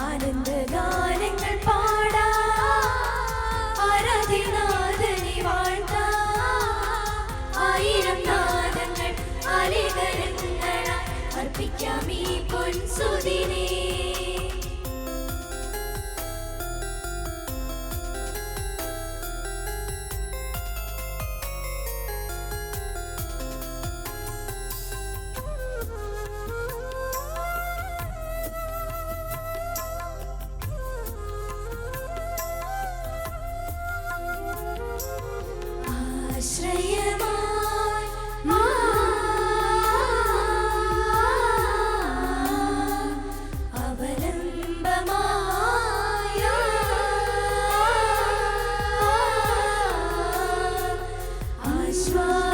ആനന്ദഗാനങ്ങൾ പാടാ. ആരാധിനാഥനെ വാഴ്ത്താ. ആയിരം നാദങ്ങൾ അലികരങ്ങൾ അർപ്പിക്കാം ഈ പൊൻസുദിനേ. smile.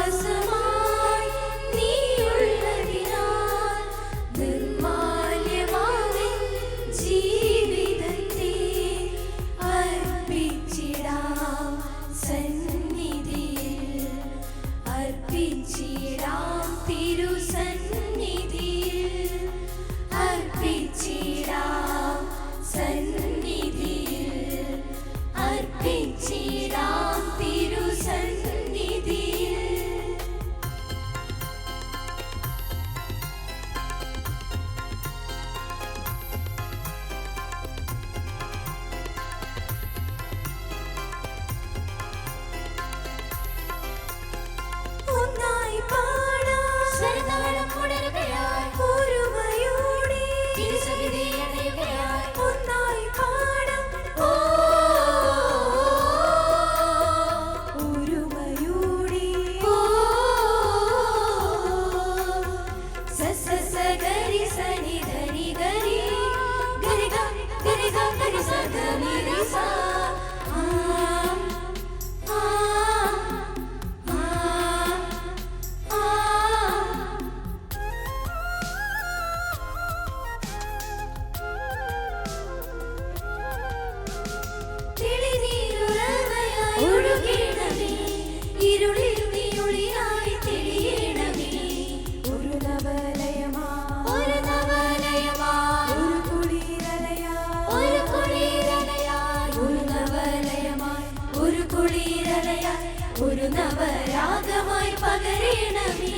കുളിരലയായി ഒരു നവരാഗമായി പകരണമേ.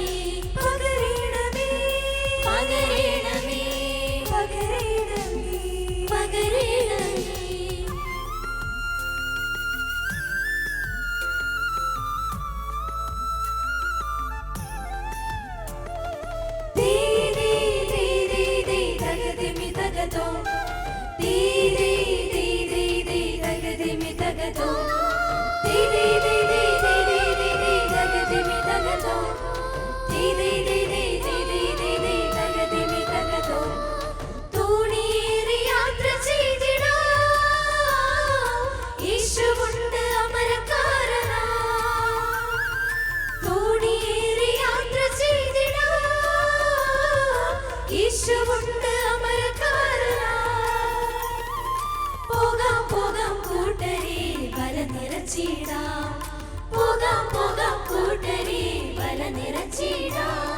പകരണമേ. പകരണമേ. പകരണമേ. പകരണമേ. നിറച്ചിടാം. പോകാം പോകാം കൂട്ടരെ വല നിറച്ചിടാം.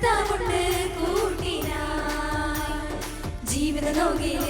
കർത്താവുണ്ട് കൂട്ടിനാ. ജീവിത ലോകയിൽ